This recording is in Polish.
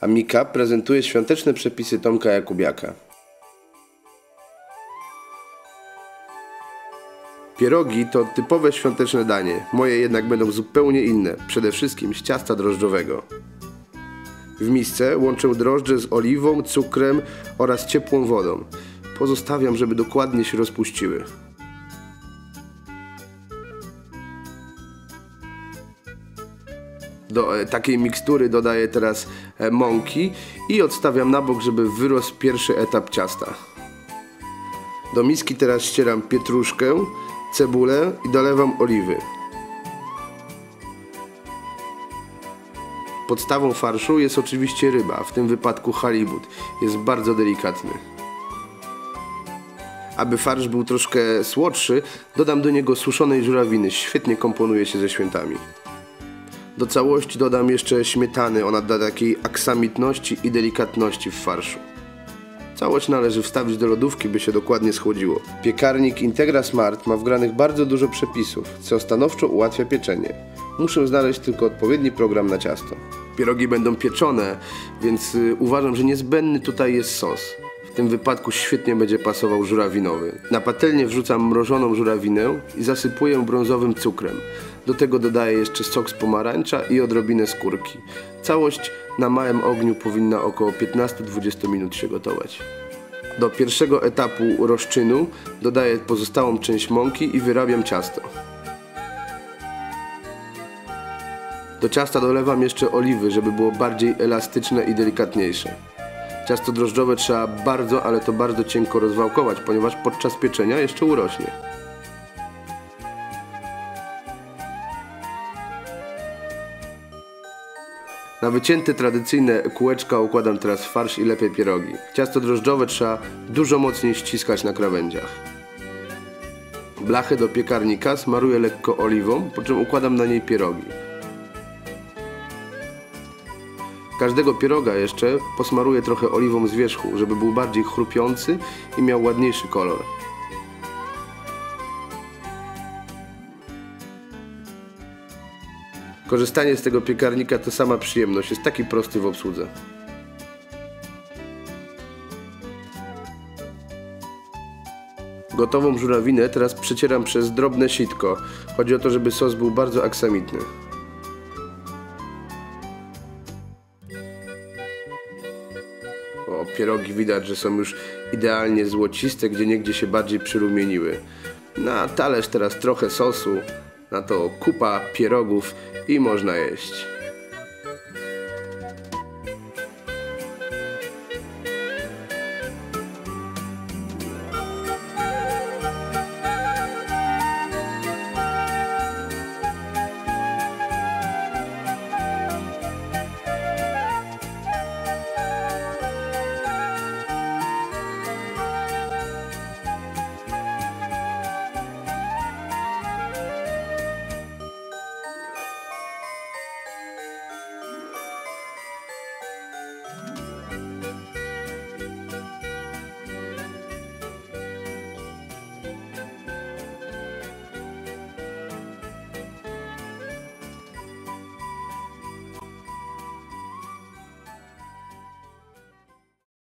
a Mika prezentuje świąteczne przepisy Tomka Jakubiaka. Pierogi to typowe świąteczne danie, moje jednak będą zupełnie inne, przede wszystkim z ciasta drożdżowego. W misce łączę drożdże z oliwą, cukrem oraz ciepłą wodą. Pozostawiam, żeby dokładnie się rozpuściły. Do e, takiej mikstury dodaję teraz e, mąki i odstawiam na bok, żeby wyrósł pierwszy etap ciasta. Do miski teraz ścieram pietruszkę, cebulę i dolewam oliwy. Podstawą farszu jest oczywiście ryba, w tym wypadku halibut. Jest bardzo delikatny. Aby farsz był troszkę słodszy, dodam do niego suszonej żurawiny. Świetnie komponuje się ze świętami. Do całości dodam jeszcze śmietany, ona da takiej aksamitności i delikatności w farszu. Całość należy wstawić do lodówki, by się dokładnie schłodziło. Piekarnik Integra Smart ma wgranych bardzo dużo przepisów, co stanowczo ułatwia pieczenie. Muszę znaleźć tylko odpowiedni program na ciasto. Pierogi będą pieczone, więc y, uważam, że niezbędny tutaj jest sos. W tym wypadku świetnie będzie pasował żurawinowy. Na patelnię wrzucam mrożoną żurawinę i zasypuję brązowym cukrem. Do tego dodaję jeszcze sok z pomarańcza i odrobinę skórki. Całość na małym ogniu powinna około 15-20 minut się gotować. Do pierwszego etapu rozczynu dodaję pozostałą część mąki i wyrabiam ciasto. Do ciasta dolewam jeszcze oliwy, żeby było bardziej elastyczne i delikatniejsze. Ciasto drożdżowe trzeba bardzo, ale to bardzo cienko rozwałkować, ponieważ podczas pieczenia jeszcze urośnie. Na wycięte tradycyjne kółeczka układam teraz farsz i lepiej pierogi. Ciasto drożdżowe trzeba dużo mocniej ściskać na krawędziach. Blachę do piekarnika smaruję lekko oliwą, po czym układam na niej pierogi. Każdego pieroga jeszcze posmaruję trochę oliwą z wierzchu, żeby był bardziej chrupiący i miał ładniejszy kolor. Korzystanie z tego piekarnika to sama przyjemność, jest taki prosty w obsłudze. Gotową żurawinę teraz przecieram przez drobne sitko. Chodzi o to, żeby sos był bardzo aksamitny. O, pierogi widać, że są już idealnie złociste, gdzie niegdzie się bardziej przyrumieniły. Na talerz teraz trochę sosu, na to kupa pierogów i można jeść.